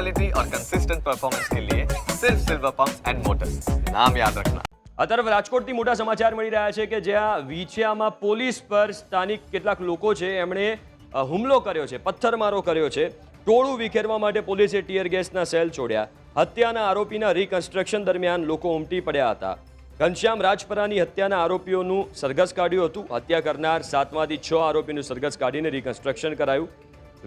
Quality और consistent performance के लिए सिर्फ सिल्वर पंप एंड मोटर्स नाम याद रखना આ તરફ રાજકોટથી મોટા સમાચાર મળી રહ્યા છે કે જ્યાં વિછિયામાં પોલીસ પર સ્થાનિક કેટલાક લોકો છે એમણે અ, હુમલો કર્યો છે પથ્થરમારો કર્યો છે ટોળું વિખેરવા માટે પોલીસે ટીયર ગેસના સેલ છોડ્યા હત્યાના આરોપીના રિકન્સ્ટ્રક્શન દરમિયાન લોકો ઉમટી પડ્યા હતા ઘનશ્યામ રાજપરાની હત્યાના આરોપીઓનું સરઘસ કાઢ્યું હતું હત્યા કરનાર સાતમાંથી છ આરોપીનું સરઘસ કાઢીને રિકન્સ્ટ્રક્શન કરાયું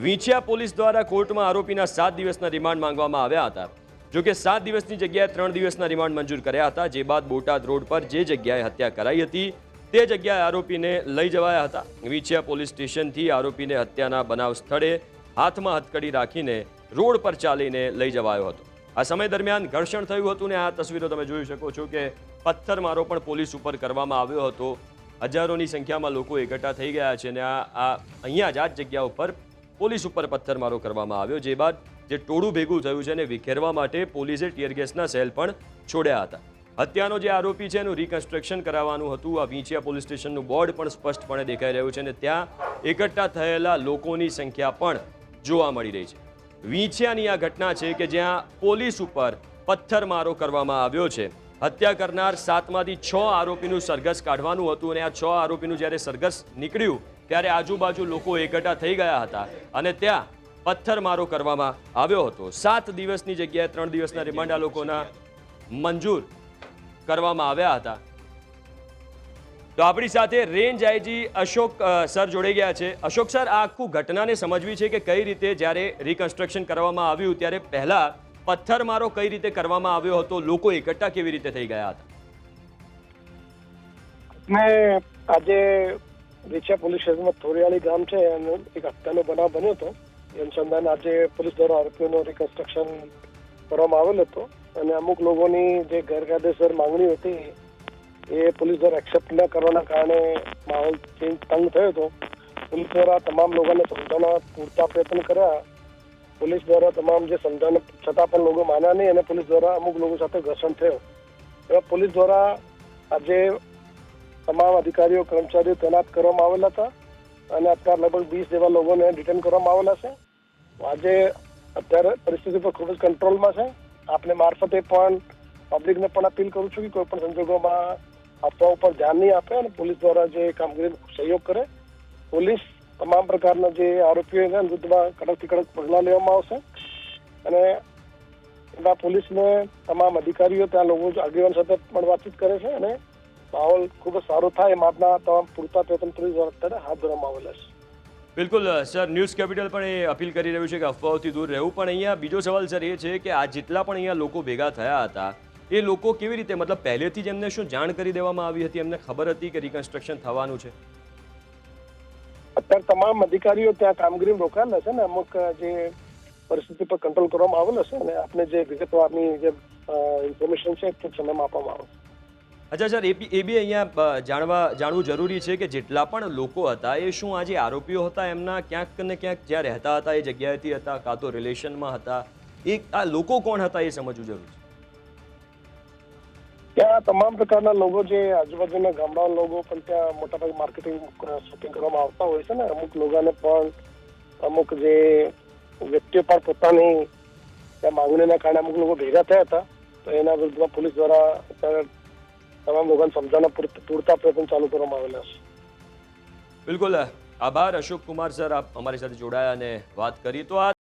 વિંછિયા પોલીસ દ્વારા કોર્ટમાં આરોપીના સાત દિવસના રિમાન્ડ માંગવામાં આવ્યા હતા. જો કે સાત દિવસની જગ્યાએ ત્રણ દિવસના રિમાન્ડ મંજૂર કર્યા હતા, જે બાદ બોટાદ રોડ પર જે જગ્યાએ હત્યા કરાઈ હતી, તે જગ્યાએ આરોપીને લઈ જવાયા હતા. વીંછિયા પોલીસ સ્ટેશનથી આરોપીને હત્યાના બનાવ સ્થળે હાથમાં હથકડી રાખીને રોડ પર ચાલીને લઈ જવાયો હતો. આ સમય દરમિયાન ઘર્ષણ થયું હતું ને આ તસવીરો તમે જોઈ શકો છો કે પથ્થરમારો પણ પોલીસ ઉપર કરવામાં આવ્યો હતો. હજારોની સંખ્યામાં લોકો એકઠા થઈ ગયા છે અને આ અહીંયા જ આ જગ્યા ઉપર પોલીસ ઉપર પથ્થરમારો કરવામાં આવ્યો, જે બાદ જે ટોળું ભેગું થયું છે એને વિખેરવા માટે પોલીસે ટીયરગેસના સેલ પણ છોડ્યા હતા. હત્યાનો જે આરોપી છે એનું રિકન્સ્ટ્રક્શન કરાવવાનું હતું. આ વીંછિયા પોલીસ સ્ટેશનનું બોર્ડ પણ સ્પષ્ટપણે દેખાઈ રહ્યું છે અને ત્યાં એકઠા થયેલા લોકોની સંખ્યા પણ જોવા મળી રહી છે. વીંછિયાની આ ઘટના છે કે જ્યાં પોલીસ ઉપર પથ્થરમારો કરવામાં આવ્યો છે. હત્યા કરનાર સાતમાંથી છ આરોપીનું સરઘસ કાઢવાનું હતું અને આ છ આરોપીનું જ્યારે સરઘસ નીકળ્યું, ત્યારે આજુબાજુ લોકો એકઠા થઈ ગયા હતા અને ત્યાં પથ્થરમારો કરવામાં આવ્યો હતો. સાત દિવસની જગ્યાએ ત્રણ દિવસના રિમાન્ડ આ લોકોના મંજૂર કરવામાં આવ્યા હતા. તો આપણી સાથે રેન્જ આઈજી અશોક સર જોડાઈ ગયા છે. અશોક સર, આ આખું ઘટનાને સમજવી છે કે કઈ રીતે જ્યારે રિકન્સ્ટ્રક્શન કરવામાં આવ્યું, ત્યારે પહેલા પથ્થરમારો કઈ રીતે કરવામાં આવ્યો હતો? લોકો એકઠા કેવી રીતે થઈ ગયા હતા? મેં આજે રીછા પોલીસ સ્ટેશનમાં થોરિયાળી ગામ છે એનો એક હત્યાનો બનાવ બન્યો હતો. એ અનુસંધાન આજે પોલીસ દ્વારા આરોપીઓનું રિકન્સ્ટ્રક્શન કરવામાં આવેલ હતો અને અમુક લોકોની જે ગેરકાયદેસર માંગણી હતી એ પોલીસ દ્વારા એક્સેપ્ટ ન કરવાના કારણે માહોલ ચેન્જ તંગ થયો હતો. પોલીસ દ્વારા તમામ લોકોને સમજાવવા પૂરતા પ્રયત્ન કર્યા. પોલીસ દ્વારા તમામ જે સમજાવવા છતાં પણ લોકો માન્યા નહીં અને પોલીસ દ્વારા અમુક લોકો સાથે ઘર્ષણ થયો. એવા પોલીસ દ્વારા આજે તમામ અધિકારીઓ, કર્મચારીઓ તૈનાત કરવામાં આવેલા હતા અને અત્યારે લગભગ વીસ જેવા લોકોને ડિટેન કરવામાં આવેલા છે. આજે અત્યારે પરિસ્થિતિ પર ખૂબ જ કંટ્રોલમાં છે. આપને મારફતે પણ પબ્લિકને પણ અપીલ કરું છું કે કોઈ પણ સંજોગોમાં અફવા ઉપર ધ્યાન નહીં આપે અને પોલીસ દ્વારા જે કામગીરી સહયોગ કરે. પોલીસ તમામ પ્રકારના જે આરોપીઓ છે વિરુદ્ધમાં કડકથી કડક પગલાં લેવામાં આવશે. અને એના પોલીસને તમામ અધિકારીઓ, ત્યાં લોકો આગેવાન સાથે પણ વાતચીત કરે છે અને માહોલ ખૂબ જ સારો થાય એ માટેના તમામ પૂરતા પ્રયત્ન અત્યારે હાથ ધરવામાં આવેલા છે. બિલકુલ, સર, ન્યૂઝ કેપિટલ પણ એ અપીલ કરી રહ્યું છે કે અફવાઓથી દૂર રહેવું. પણ અહીંયા બીજો સવાલ, સર, એ છે કે આ જેટલા પણ અહીંયા લોકો ભેગા થયા હતા, એ લોકો કેવી રીતે, મતલબ પહેલેથી જ એમને શું જાણ કરી દેવામાં આવી હતી? એમને ખબર હતી કે રિકન્સ્ટ્રક્શન થવાનું છે? અત્યારે તમામ અધિકારીઓ ત્યાં કામગીરી રોકાયેલા છે ને, અમુક જે પરિસ્થિતિ પર કંટ્રોલ કરવામાં આવેલો છે અને આપણે જે વિગતવારની જે ઇન્ફોર્મેશન છે ટૂંક સમયમાં આપવામાં આવશે અચ્છા સર એ બી અહીંયા જાણવા, જાણવું જરૂરી છે કે જેટલા પણ લોકો હતા એ શું આ જે આરોપીઓ હતા? એમના ક્યાંક ને ક્યાંક જ્યાં રહેતા હતા, એ જગ્યાએથી હતા, કાં તો રિલેશનમાં હતા? એ, આ લોકો કોણ હતા એ સમજવું જરૂરી છે? ત્યાં તમામ પ્રકારના લોકો જે આજુબાજુના ગામડાના લોકો પણ ત્યાં મોટાભાગે માર્કેટિંગ શોપિંગ કરવામાં આવતા હોય છે ને. અમુક લોકોને પણ અમુક જે વ્યક્તિઓ પણ પોતાની ત્યાં માંગણીના કારણે અમુક લોકો ભેગા થયા હતા. તો એના વિરુદ્ધમાં પોલીસ દ્વારા તમામ લોકોને સમજાવવાના પૂર- પૂરતા પ્રયત્ન ચાલુ કરવામાં આવેલા છે. બિલકુલ. આભાર અશોક કુમાર સર. આપ અમારી સાથે જોડાયા અને વાત કરી. તો આ